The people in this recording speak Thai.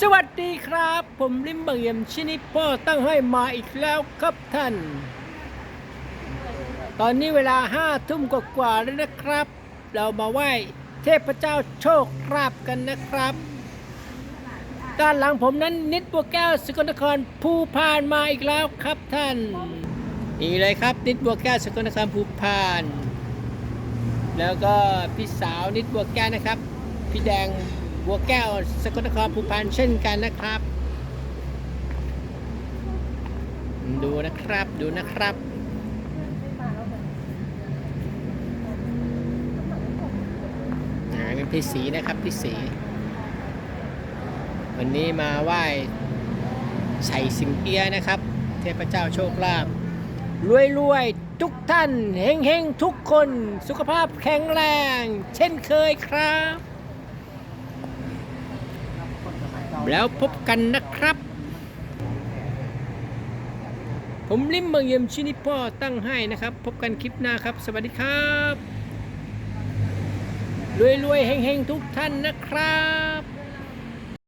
สวัสดีครับ ผมลิมเบงเยี่ยมชินิโป้ตั้งให้มาอีกแล้วครับท่าน ตอนนี้เวลาห้าทุ่มกว่าๆแล้วนะครับ เรามาไหว้เทพเจ้าโชคราบกันนะครับ ด้านหลังผมนั้นนิดบัวแก้วสกลนครภูพานมาอีกแล้วครับท่านนี่เลยครับ นิดบัวแก้วสกลนครภูพาน แล้วก็พี่สาวนิดบัวแก้วนะครับ พี่แดง บัวแก้วสกลนครภูพานเช่นกันนะครับ ดูนะครับดูนะครับอ่าเป็นพี่สีนะครับพี่สี วันนี้มาไหว้ไฉสิงเอียนะครับ เทพเจ้าโชคลาภรวยรวยทุกท่านเฮงเฮงทุกคนสุขภาพแข็งแรง เช่นเคยครับ แล้วพบกันนะครับ ผมลิมเมืองเยี่ยมชินิพ่อตั้งให้นะครับ พบกันคลิปหน้าครับ สวัสดีครับรวยๆเฮงๆ ทุกท่านนะครับ